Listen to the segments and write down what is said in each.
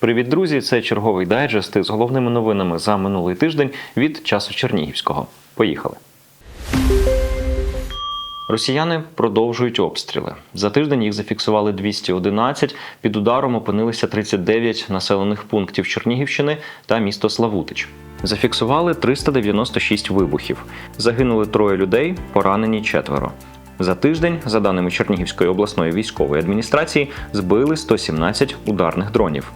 Привіт, друзі! Це черговий дайджест із головними новинами за минулий тиждень від часу Чернігівського. Поїхали. Росіяни продовжують обстріли. За тиждень їх зафіксували 211. Під ударом опинилися 39 населених пунктів Чернігівщини та місто Славутич. Зафіксували 396 вибухів. Загинули троє людей, поранені четверо. За тиждень, за даними Чернігівської обласної військової адміністрації, збили 117 ударних дронів.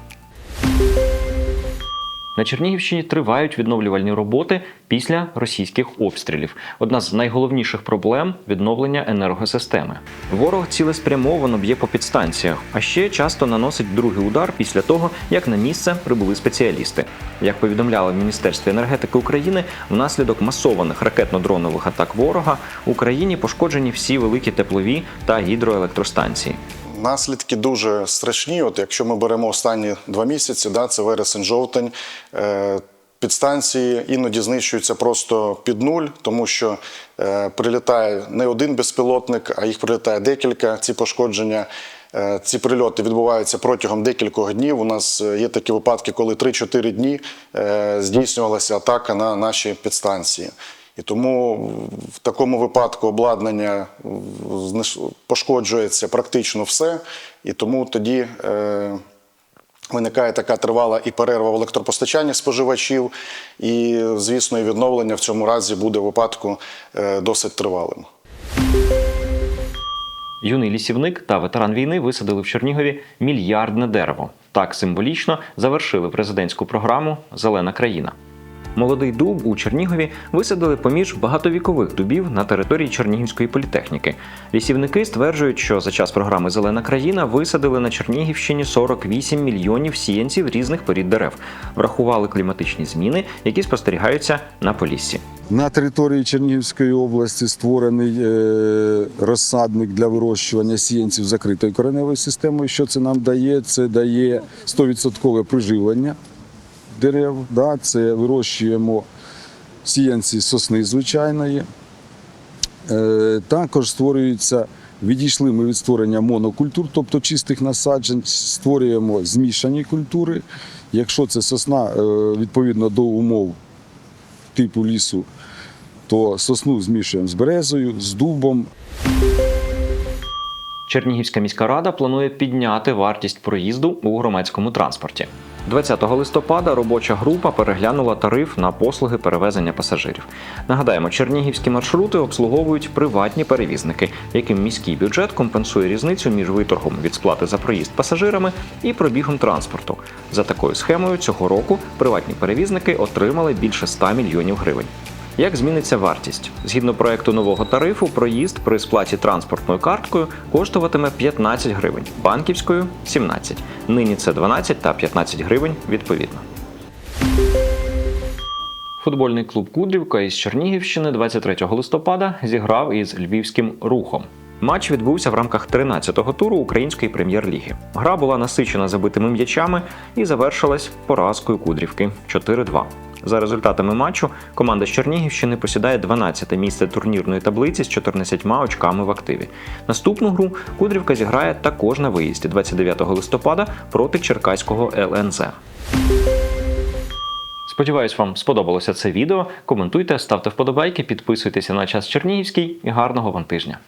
На Чернігівщині тривають відновлювальні роботи після російських обстрілів. Одна з найголовніших проблем відновлення енергосистеми. Ворог цілеспрямовано б'є по підстанціях, а ще часто наносить другий удар після того, як на місце прибули спеціалісти. Як повідомляли в Міністерстві енергетики України, внаслідок масованих ракетно-дронових атак ворога в Україні пошкоджені всі великі теплові та гідроелектростанції. Наслідки дуже страшні. От якщо ми беремо останні два місяці, да, це вересень-жовтень. Е, Підстанції іноді знищуються просто під нуль, тому що е, прилітає не один безпілотник, а їх прилітає декілька. Ці пошкодження, е, ці прильоти відбуваються протягом декількох днів. У нас е, є такі випадки, коли 3-4 дні е, здійснювалася атака на наші підстанції. І тому в такому випадку обладнання пошкоджується практично все, і тому тоді е, виникає така тривала і перерва в електропостачанні споживачів, і, звісно, і відновлення в цьому разі буде в випадку е, досить тривалим. Юний лісівник та ветеран війни висадили в Чернігові мільярдне дерево. Так символічно завершили президентську програму Зелена країна. Молодий дуб у Чернігові висадили поміж багатовікових дубів на території Чернігівської політехніки. Лісівники стверджують, що за час програми Зелена країна висадили на Чернігівщині 48 мільйонів сіянців різних порід дерев, врахували кліматичні зміни, які спостерігаються на Поліссі. На території Чернігівської області створений е, розсадник для вирощування сіянців закритою кореневою системою. Що це нам дає? Це дає 100% приживлення дерев. Да? Це вирощуємо сіянці сосни звичайної. Е, також створюється, відійшли ми від створення монокультур, тобто чистих насаджень, створюємо змішані культури. Якщо це сосна е, відповідно до умов типу лісу, то сосну змішуємо з березою, з дубом. Чернігівська міська рада планує підняти вартість проїзду у громадському транспорті. 20 листопада робоча група переглянула тариф на послуги перевезення пасажирів. Нагадаємо, чернігівські маршрути обслуговують приватні перевізники, яким міський бюджет компенсує різницю між виторгом від сплати за проїзд пасажирами і пробігом транспорту. За такою схемою цього року приватні перевізники отримали більше 100 мільйонів гривень. Як зміниться вартість? Згідно проекту нового тарифу, проїзд при сплаті транспортною карткою коштуватиме 15 гривень, банківською 17. Нині це 12 та 15 гривень відповідно. Футбольний клуб Кудрівка із Чернігівщини 23 листопада зіграв із львівським рухом. Матч відбувся в рамках 13-го туру української прем'єр-ліги. Гра була насичена забитими м'ячами і завершилась поразкою Кудрівки 4-2. За результатами матчу команда з Чернігівщини посідає 12-те місце турнірної таблиці з 14 очками в активі. Наступну гру Кудрівка зіграє також на виїзді 29 листопада проти Черкаського ЛНЗ. Сподіваюсь, вам сподобалося це відео. Коментуйте, ставте вподобайки, підписуйтеся на час Чернігівський і гарного вам тижня.